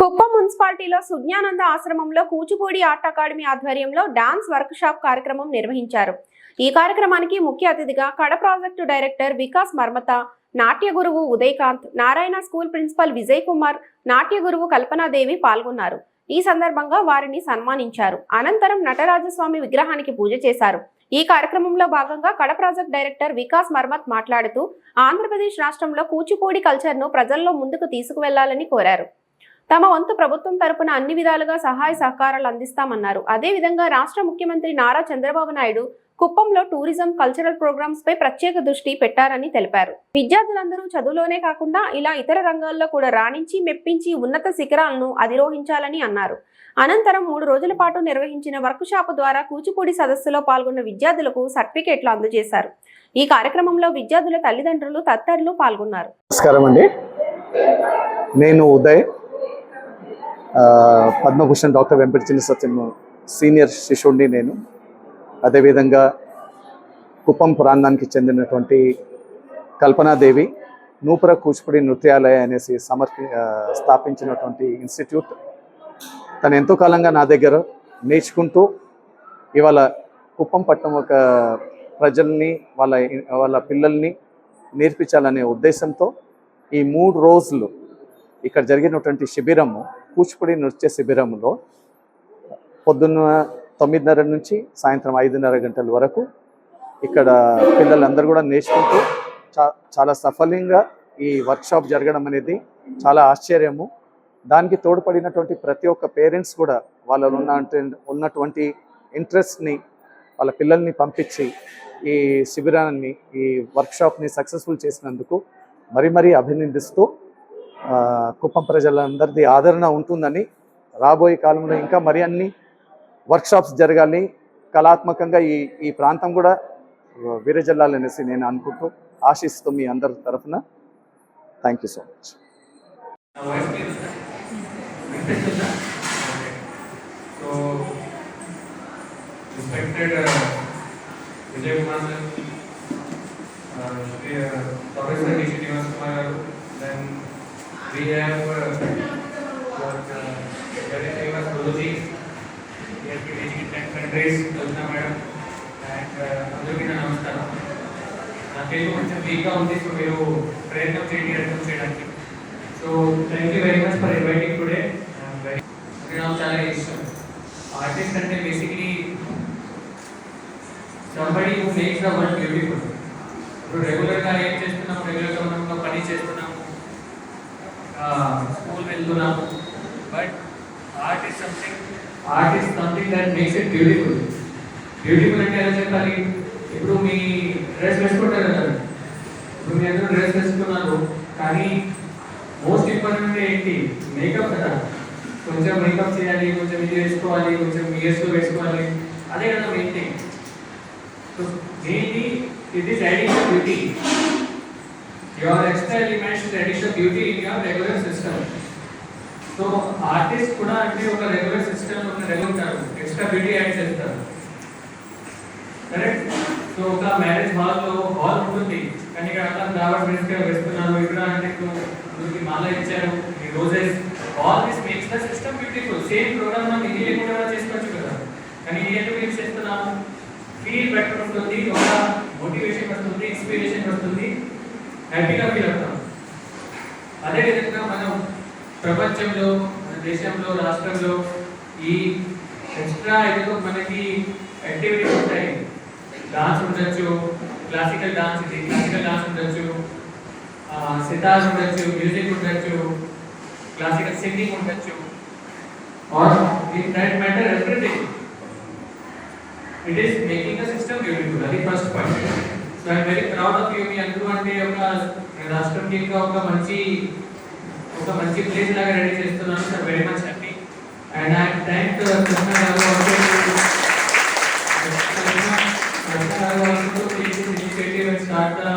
కుప్పం మున్సిపాలిటీలో సుజ్ఞానంద ఆశ్రమంలో Kuchipudi art academy ఆధ్వర్యంలో డాన్స్ వర్క్ షాప్ కార్యక్రమం నిర్వహించారు. ఈ కార్యక్రమానికి ముఖ్య అతిథిగా కడ ప్రాజెక్టు డైరెక్టర్ వికాస్ మర్మత నాట్య గురువు ఉదయకాంత్ నారాయణ స్కూల్ ప్రిన్సిపల్ విజయ్ కుమార్ నాట్య గురువు కల్పనాదేవి పాల్గొన్నారు. ఈ సందర్భంగా వారిని సన్మానించారు. అనంతరం నటరాజస్వామి విగ్రహానికి పూజ చేశారు. ఈ కార్యక్రమంలో భాగంగా కడ ప్రాజెక్ట్ డైరెక్టర్ వికాస్ మర్మత్ మాట్లాడుతూ ఆంధ్రప్రదేశ్ రాష్ట్రంలో కూచిపూడి కల్చర్ను ప్రజల్లో ముందుకు తీసుకువెళ్ళాలని కోరారు. తమ వంతు ప్రభుత్వం తరపున అన్ని విధాలుగా సహాయ సహకారాలు అందిస్తామన్నారు. అదే విధంగా రాష్ట్ర ముఖ్యమంత్రి నారా చంద్రబాబు నాయుడు కుప్పంలో టూరిజం కల్చరల్ ప్రోగ్రామ్స్ పై ప్రత్యేక దృష్టి పెట్టారని తెలిపారు. విద్యార్థులందరూ చదువులోనే కాకుండా ఇలా ఇతర రంగాల్లో కూడా రాణించి మెప్పించి ఉన్నత శిఖరాలను అధిరోహించాలని అన్నారు. అనంతరం మూడు రోజుల పాటు నిర్వహించిన వర్క్ షాప్ ద్వారా కూచిపూడి సదస్సులో పాల్గొన్న విద్యార్థులకు సర్టిఫికేట్లు అందజేశారు. ఈ కార్యక్రమంలో విద్యార్థుల తల్లిదండ్రులు తదితరులు పాల్గొన్నారు. నమస్కారం అండి. నేను ఉదయ్. పద్మభూషణ్ డాక్టర్ వెంకట చిన్న సత్యం సీనియర్ శిష్యుడిని నేను. అదేవిధంగా కుప్పం ప్రాంతానికి చెందినటువంటి కల్పనాదేవి నూపుర కూచిపూడి నృత్యాలయ అనేసి సమర్పి స్థాపించినటువంటి ఇన్స్టిట్యూట్. తను ఎంతో కాలంగా నా దగ్గర నేర్చుకుంటూ ఇవాళ కుప్పం పట్టణం ఒక ప్రజల్ని వాళ్ళ వాళ్ళ పిల్లల్ని నేర్పించాలనే ఉద్దేశంతో ఈ మూడు రోజులు ఇక్కడ జరిగినటువంటి శిబిరము కూచిపూడి నృత్య శిబిరంలో పొద్దున్న తొమ్మిదిన్నర నుంచి సాయంత్రం ఐదున్నర గంటల వరకు ఇక్కడ పిల్లలందరూ కూడా నేర్చుకుంటూ చాలా సఫలంగా ఈ వర్క్షాప్ జరగడం అనేది చాలా ఆశ్చర్యము. దానికి తోడ్పడినటువంటి ప్రతి ఒక్క పేరెంట్స్ కూడా వాళ్ళలో ఉన్న ఉన్నటువంటి ఇంట్రెస్ట్ని వాళ్ళ పిల్లల్ని పంపించి ఈ శిబిరాన్ని ఈ వర్క్షాప్ని సక్సెస్ఫుల్ చేసినందుకు మరీ మరీ అభినందిస్తూ కుప్పం ప్రజలందరిది ఆదరణ ఉంటుందని రాబోయే కాలంలో ఇంకా మరి అన్ని వర్క్షాప్స్ జరగాలి. కళాత్మకంగా ఈ ఈ ప్రాంతం కూడా విరజల్లాలనేసి నేను అనుకుంటూ ఆశిస్తూ మీ అందరి తరఫున థ్యాంక్ యూ సో మచ్. నా వాయిస్ క్లియర్ ఉందా వినిపిస్తుందా okay so respected Kumar sir professor D Srinivas Kumar garu then we have very famous guruji ten countries Kalpana madam and అందరికీ నా నమస్కారం నా తెలుగు కొంచెం వీక్గా ఉంది సో మీరు ప్రయత్నం చేయండి అర్థం చేయడానికి so thank you very much for inviting today నాకు చాలా ఇష్టం ఆర్టిస్ట్ అంటే basically somebody who makes the world beautiful ఇప్పుడు రెగ్యులర్గా ఏం చేస్తున్నాం రెగ్యులర్గా మనం ఒక పని చేస్తున్నాము స్కూల్ వెళ్తున్నాము but art is something art is something that makes it beautiful beautiful అంటే ఎలా చెప్పాలి? ఇప్పుడు మీ డ్రెస్ వేసుకుంటారు కదా. ఇప్పుడు మీ అందరూ డ్రెస్ వేసుకున్నారు. కానీ మోస్ట్ ఇంపార్టెంట్ ఏంటి? మేకప్ కదా. కొంచెం మేకప్ చేయాలి కొంచెం ఇది వేసుకోవాలి కొంచెం ఇయర్స్ వేసుకోవాలి. అదే కదా main thing so mainly it is additional beauty your extra elements edition beauty in your regular system so artist కూడా అంటే ఒక రెగ్యులర్ సిస్టమ్ ఒక రెగ్యులర్ ఉంటారు. ఎక్స్ట్రా బ్యూటీ యాడ్ చేస్తారు. కరెక్ట్ సో ఒక మ్యారేజ్ హాల్లో హాల్ ఉంటుంది. కానీ ఇక్కడ అట్లా దావట్ డ్రెస్గా వేస్తున్నారు. ఇక్కడ అంటే మీకు మాల ఇచ్చారు. ఈ roses all this makes the system beautiful same program మనం ఇది కూడా చేసుకోవచ్చు కదా. కానీ ఇది ఎందుకు యూజ్ చేస్తున్నాము? ఫీల్ బెటర్ ఉంటుంది. ఒక మోటివేషన్ వస్తుంది. ఇన్స్పిరేషన్ వస్తుంది. హ్యాపీగా ఫీల్ అవుతాం. అదే విధంగా మనం ప్రపంచంలో మన దేశంలో రాష్ట్రంలో ఈ ఎక్స్ట్రా ఏదో మనకి యాక్టివిటీస్ ఉంటాయి. డాన్స్ ఉండొచ్చు క్లాసికల్ డాన్స్ ఇది క్లాసికల్ డాన్స్ ఉండొచ్చు సితార్ ఉండొచ్చు మ్యూజిక్ ఉండొచ్చు క్లాసికల్ సింగింగ్ ఉండొచ్చు. Or in that matter everything it is making the system beautiful అది first point so I'm very proud of you మీ అందరూ అంటే ఒక రాష్ట్రంకి ఇంకా ఒక మంచి ఒక మంచి ప్లేస్ లాగా రెడీ చేస్తున్నాను. Sir very much happy and I thank Krishna garu initiative and start the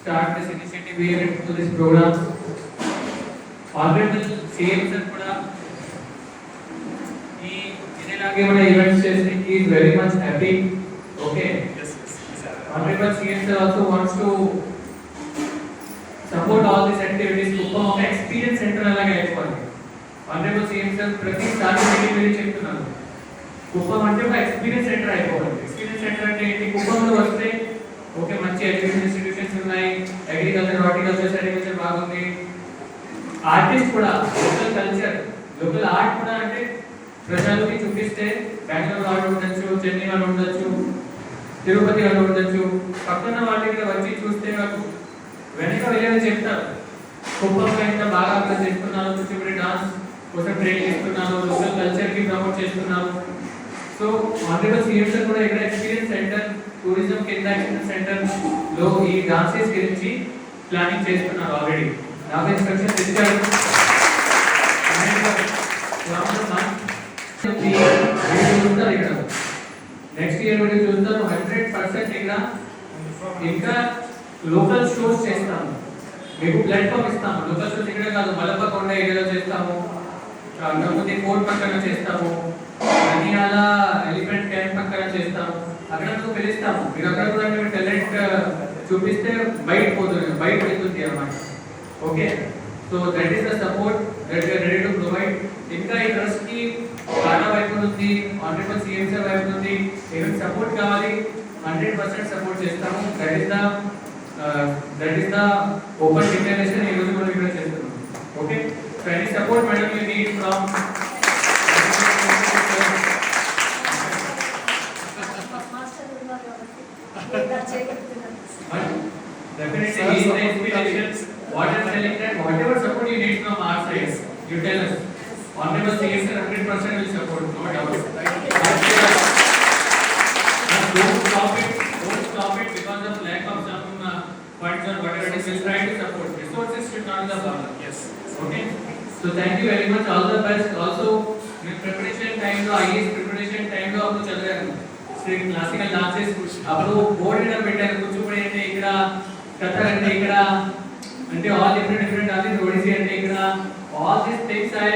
start this initiative here into this program. కూడా ఈ ఇదేలాగే మన ఈవెంట్స్ చేసి is very much happy okay Honorable CM also wants to support all these activities. Kuppam ఒక experience centre అలాగే అయిపోవాలి honourable CM sir ప్రతిసారి meeting వెళ్ళి చెప్తున్నారు. కుప్పం అంటే ఒక ఎక్స్పీరియన్స్ సెంటర్ అయిపోవాలి ఎక్స్పీరియన్స్ సెంటర్ అంటే ఏంటి? కుప్పంలో వస్తే ఓకే మంచి ఎడ్యుకేషన్ ఇన్స్టిట్యూషన్స్ ఉన్నాయి. అగ్రికల్చర్ హార్టికల్చర్ సెరికల్చర్ బాగుంది. ఆర్టిస్ట్ కూడా లోకల్ కల్చర్ లోకల్ ఆర్ట్ కూడా అంటే ప్రజలకి చూపిస్తే బెంగళూరు వాళ్ళు ఉండొచ్చు చెన్నై వాళ్ళు ఉండొచ్చు. తిరుపతి వాళ్ళు ఉండొచ్చు పక్కన వాళ్ళ వచ్చి చూస్తే నాకు వెనక వెళ్ళని చెప్తాను కుప్పంలో ఇంత బాగా అర్థం చేస్తున్నారు కూచిపూడి డాన్స్ కోసం ట్రైన్ చేస్తున్నాను లోకల్ కల్చర్కి ప్రమోట్ చేస్తున్నారు సో ఆనరబుల్ సీఎంసర్ కూడా ఇక్కడ ఎక్స్పీరియన్స్ సెంటర్ టూరిజం కింద ఎక్స్పీరియన్స్ సెంటర్లో ఈ డాన్సెస్ గురించి ప్లానింగ్ చేస్తున్నారు ఆల్రెడీ నాకు ఇన్స్ట్రక్షన్స్ ఇచ్చారు నెక్స్ట్ ఇయర్ కూడా చూస్తారు పర్సెంట్ ఇక్కడ ఇంకా లోకల్ షోస్ చేస్తాము. మీకు ప్లాట్ఫామ్ ఇస్తాము. లోకల్ షోస్ ఇక్కడే కాదు మలపకొండ ఏరియాలో చేస్తాము. కాకపోతే కోర్ట్ పక్కన చేస్తాము. అనియాల ఎలిఫెంట్ క్యాంప్ పక్కన చేస్తాము. అక్కడ మీకు పిలుస్తాము. మీరు అక్కడ కూడా మీరు టాలెంట్ చూపిస్తే బయట పోతుంది బయట వెళ్తుంది అన్నమాట. Okay? So that is the support that we are ready to provide ఇంకా ఈ ట్రస్ట్కి టాటా వైపు ఉంది ఆనరబుల్ సీఎం సార్ వైపు ఉంది ఏమైనా సపోర్ట్ కావాలి? హండ్రెడ్ పర్సెంట్ సపోర్ట్ చేస్తాము that is the that is the open declaration ఈ రోజు మనం ఇక్కడ చేస్తున్నాం okay so any support madam you need from Definitely, he is the inspiration. What I'm telling that whatever support you need from our side, you tell us. Honorable hundred percent will support, no doubt. But funds or whatever it is, we'll try to support. Resources should not be the problem. Yes. Okay? So thank you very much, all the best. Also, మీ preparation టైంలో IAS preparation టైంలో అప్పుడు చదివాను శ్రీ classical dances అప్పుడు board మీద పెట్టాను కూచిపూడి అంటే ఇక్కడ కథక్ అంటే ఇక్కడ అంటే all different different dances Odissi అంటే ఇక్కడ all these things I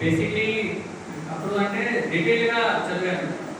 basically అప్పుడు అంటే డీటెయిల్గా చదివాను